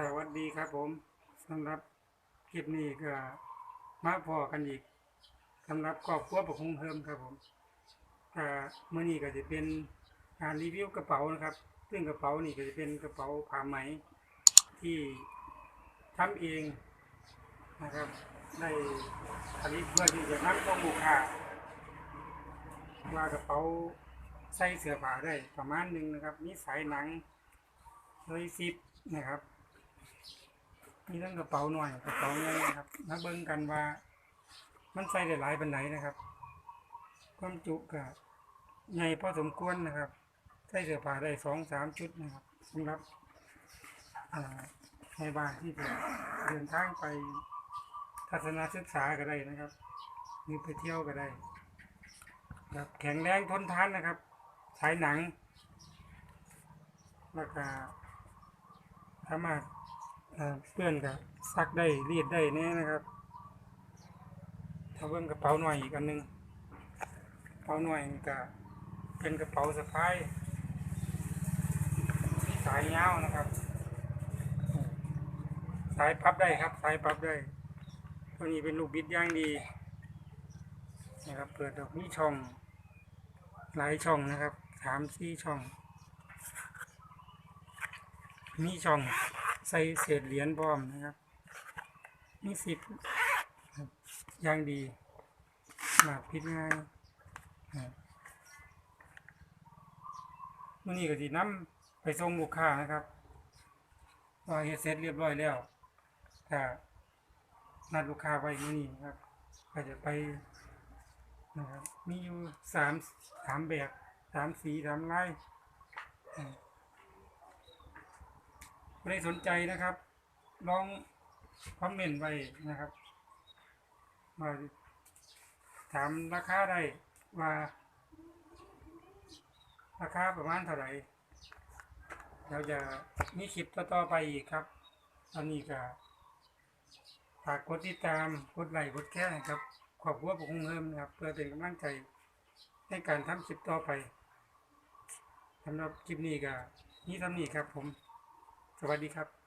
สวัสดีครับผมสำหรับคลิปนี้ก็มาพอกันอีกสำหรับครอบครัวประคงเฮิมครับผมก็เมื่อนี้ก็จะเป็นการรีวิวกระเป๋านะครับ ซึ่งกระเป๋านี่ก็จะเป็นกระเป๋าผ้าไหมที่ทำเองนะครับได้ผลิตเพื่อที่จะนำส่งลูกค้าว่ากระเป๋าใส่เสื้อผ้าได้ประมาณหนึ่งนะครับ มีสายหนังเลยสิบนะครับ มีทั้งกระเป๋าหน่อยกระเป๋าใหญ่นะครับมาเบิ่งกันว่า มันใส่ได้หลายปันไหนนะครับ ความจุก็ใหญ่พอสมควรนะครับใส่เสื้อผ้าได้สองสามชุดนะครับสำหรับอ่าในบ้านที่เดินทางไปทัศนศึกษาก็ได้นะครับหรือไปเที่ยวก็ได้ครับแข็งแรงทนทานนะครับฉายหนังแล้วก็สามารถ เอ่อเพื่อนก็ซักได้รีดได้แน่นะครับ ถ้าเบิ่งกระเป๋าหน่อยอีกอันหนึงกระเป๋าหน่อยนี่ก็เป็นกระเป๋าสะพายสายยาวนะครับ สายพับได้ครับ สายพับได้ตัวนี้เป็นลูกบิดย่างดีนะครับเปิดดอกมีช่องหลายช่องนะครับสามสี่ช่อง มีช่อง ใส่เศษเหรียญพร้อมนะครับมีสิบอย่างดีหมากพิดง่ายมื่อนี้ก็สิน้ำไปส่งลูกค้านะครับว่าเฮ็ดเสร็จเรียบร้อยแล้วถ้านัดลูกค้าไว้มื่อนี้นะครับก็จะไปนะครับมีอยู่สามสามแบบสามสีสามลาย อ่าใครสนใจนะครับ ลองคอมเมนต์ไว้นะครับ มาถามราคาได้ว่า ราคาประมาณเท่าไหร่เราจะมีคลิปต่อๆไปอีกครับตอนนี้ก็ฝากกดติดตามกดไลค์กดแชร์นะครับ ขอบคุณผมเพิ่มนะครับ เพื่อเป็นกำลังใจในการทำคลิปต่อไปสำหรับคลิปนี้ก็นี่ทำนี้ครับผม สวัสดีครับ